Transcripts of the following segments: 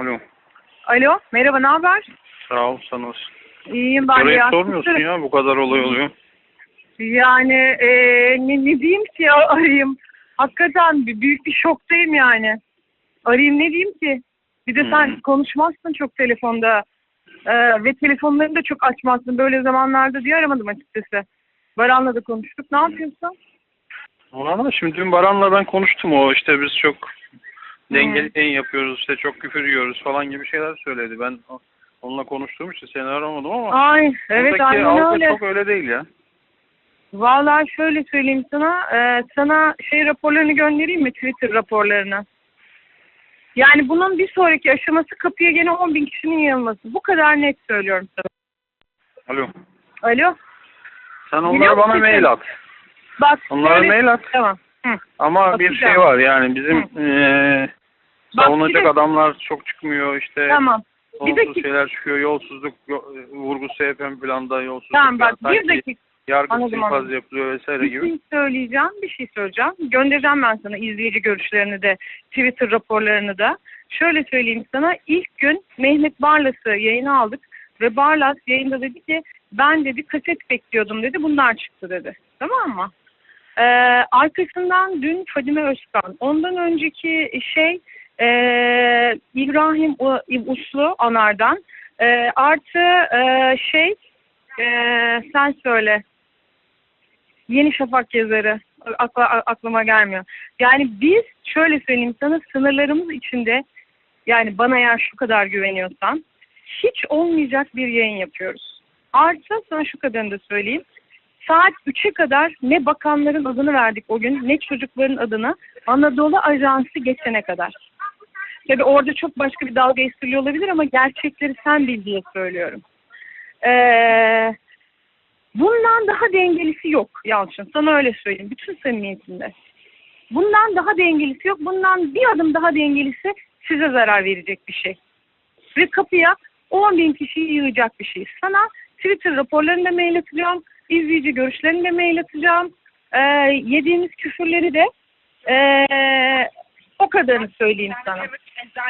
Alo. Alo, merhaba, ne haber? Sağ ol sana olsun. İyiyim ben de Arayıp ya. sormuyorsun ya bu kadar olay oluyor. Yani eee ne, ne diyeyim ki ya arayayım. Hakikaten bir, büyük bir şoktayım yani. Arayayım ne diyeyim ki? Bir de sen Hmm. konuşmazsın çok telefonda. Eee, ve telefonlarını da çok açmazsın. Böyle zamanlarda diye aramadım açıkçası. Baran'la da konuştuk. Ne yapıyorsun? Ona da şimdi dün Baran'la ben konuştum o işte biz çok dengeli Hmm. yayın yapıyoruz işte çok küfür yiyoruz falan gibi şeyler söyledi. Ben onunla konuştuğum için seni aramadım ama Ay evet aynen öyle. çok öyle değil ya. Vallahi şöyle söyleyeyim sana. eee, sana şey raporlarını göndereyim mi? Twitter raporlarını. Yani bunun bir sonraki aşaması kapıya gene 10 bin kişinin yığılması. Bu kadar net söylüyorum sana. Alo. Alo. Sen Biliyor onlara bana musun? mail at. Bak. Onlara şöyle- mail at. Tamam. Hı. Ama bir Atacağım. şey var yani bizim Bak, savunacak bir de- adamlar çok çıkmıyor işte. Tamam. Bir dakika. şeyler çıkıyor. Yolsuzluk yo- vurgusu hep ön planda. Yolsuzluk Tamam bak bir dakika. Yargı infaz yapılıyor vesaire Bir gibi. şey söyleyeceğim, bir şey söyleyeceğim. Göndereceğim ben sana izleyici görüşlerini de, Twitter raporlarını da. Şöyle söyleyeyim sana, ilk gün Mehmet Barlas'ı yayına aldık ve Barlas yayında dedi ki ben dedi kaset bekliyordum dedi, bunlar çıktı dedi. Tamam mı? Ee, arkasından dün Fadime Özkan, ondan önceki şey ee, İbrahim Uslu Anar'dan ee, artı ee, şey ee, sen söyle Yeni Şafak yazarı akla, aklıma gelmiyor. Yani biz şöyle söyleyeyim sana sınırlarımız içinde yani bana eğer şu kadar güveniyorsan hiç olmayacak bir yayın yapıyoruz. Artı sana şu kadarını da söyleyeyim. Saat 3'e kadar ne bakanların adını verdik o gün ne çocukların adını Anadolu Ajansı geçene kadar. Tabii orada çok başka bir dalga esprili olabilir ama gerçekleri sen bil diye söylüyorum. Ee, bundan daha dengelisi yok Yalçın. Sana öyle söyleyeyim. Bütün samimiyetimde. Bundan daha dengelisi yok. Bundan bir adım daha dengelisi size zarar verecek bir şey. Ve kapıya 10 bin kişiyi yığacak bir şey. Sana Twitter raporlarını da mail atacağım. izleyici görüşlerini de mail atacağım. Ee, yediğimiz küfürleri de ee, o kadarını söyleyeyim sana.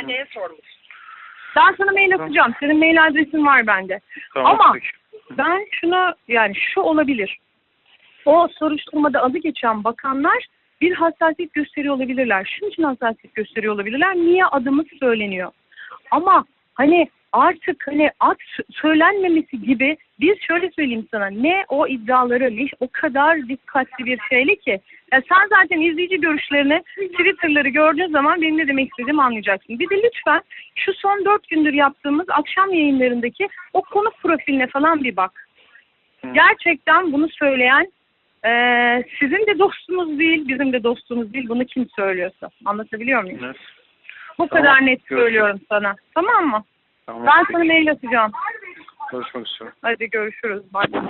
Eczaneye sormuş. Ben sana mail atacağım. Senin mail adresin var bende. Tamam, Ama peki. ben şuna yani şu olabilir. O soruşturmada adı geçen bakanlar bir hassasiyet gösteriyor olabilirler. Şunun için hassasiyet gösteriyor olabilirler. Niye adımız söyleniyor? Ama hani artık hani sö- söylenmemesi gibi biz şöyle söyleyeyim sana ne o iddiaları ne o kadar dikkatli bir şeyle ki ya sen zaten izleyici görüşlerini Twitter'ları gördüğün zaman benim ne demek istediğimi anlayacaksın. Bir de lütfen şu son dört gündür yaptığımız akşam yayınlarındaki o konuk profiline falan bir bak. Gerçekten bunu söyleyen eee, sizin de dostunuz değil, bizim de dostumuz değil. Bunu kim söylüyorsa. Anlatabiliyor muyum? Ne? Bu Tamam, kadar net görüşürüz. söylüyorum sana. Tamam mı? Tamam, Ben sana mail atacağım. Görüşmek üzere. Hadi görüşürüz. Bye.